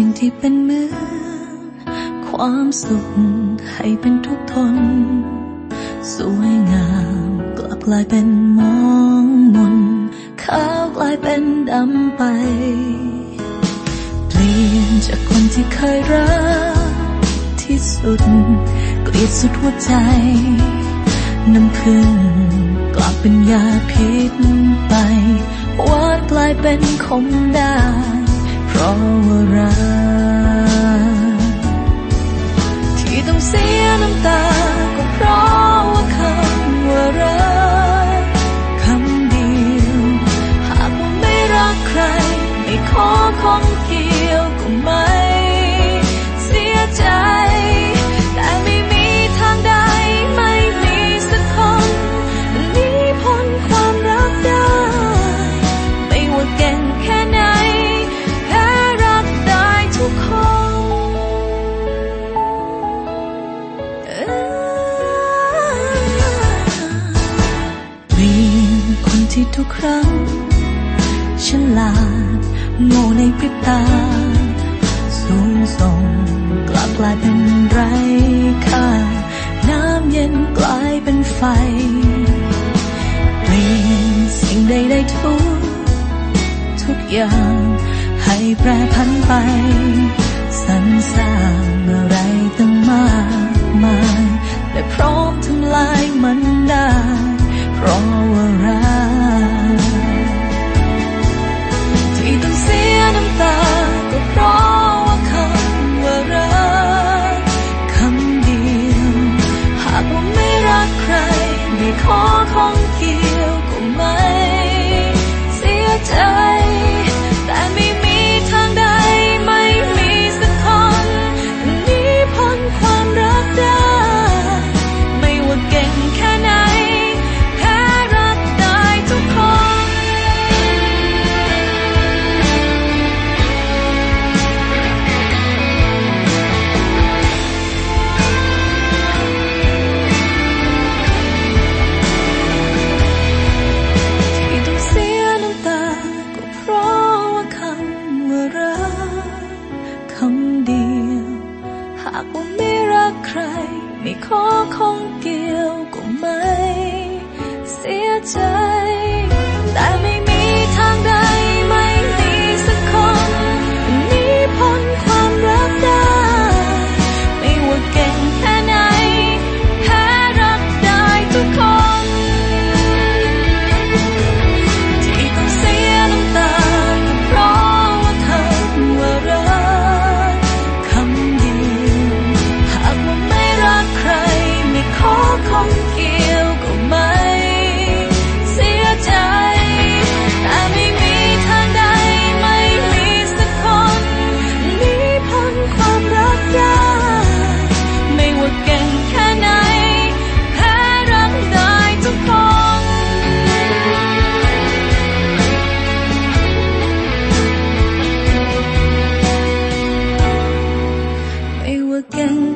ิ่งที่เป็นเหมือนความสุขให้เป็นทุกทน สวยงามกลับกลายเป็นมองมนขาวกลายเป็นดำไป เปลี่ยนจากคนที่เคยรักที่สุด เกลียดสุดหัวใจ น้ำพึ่งกลับเป็นยาพิษไปวานกลายเป็นคมได้ เพราะว่ารักที่ต้องเสียน้ำตาก็เพราะว่าคำว่ารักคำเดียว หากว่าไม่รักใคร ไม่ขอของเกี่ยวก็ไม่ ทุกครั้ง ฉันลาดโง่ในพริบตา สูงส่งกลับกลายเป็นไร้ค่า น้ำเย็นกลายเป็นไฟเปลี่ยนสิ่งใดๆทุก ทุกอย่างให้แปรพันไปสรรสร้างอะไรตั้งมากมายแต่เพราะ 你可控根。